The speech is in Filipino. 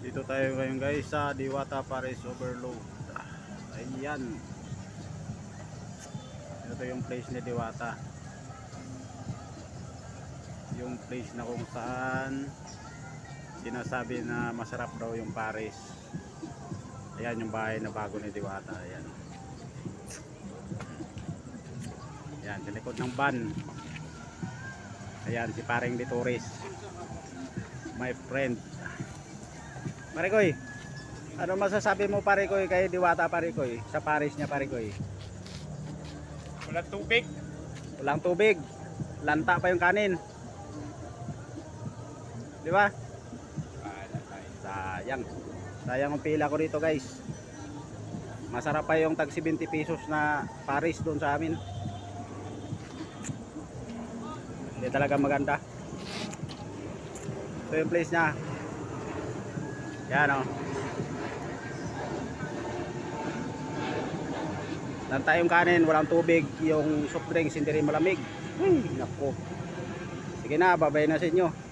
Dito tayo ngayon guys sa Diwata Paris Overload. Ayan. Ito yung place ni Diwata. Yung place na kung saan sinasabi na masarap daw yung Paris. Ayan yung bahay na bago ni Diwata. Ayan. Ayan, sa ng van. Ayan, si Paring Ditoris. My friend. Marikoy, ano masasabi mo Parikoy kay Diwata Parikoy? Sa Paris niya Parikoy. Walang tubig. Walang tubig. Lanta pa yung kanin. Di ba? Sayang. Sayang ang pila ko dito guys. Masarap pa yung tag 70 pesos na Paris doon sa amin. Hindi talaga maganda. Ito yung place niya. Yan o. Lanta yung kanin, walang tubig, yung soft drinks hindi rin malamig. Uy, naku. Sige na, babay na sa inyo.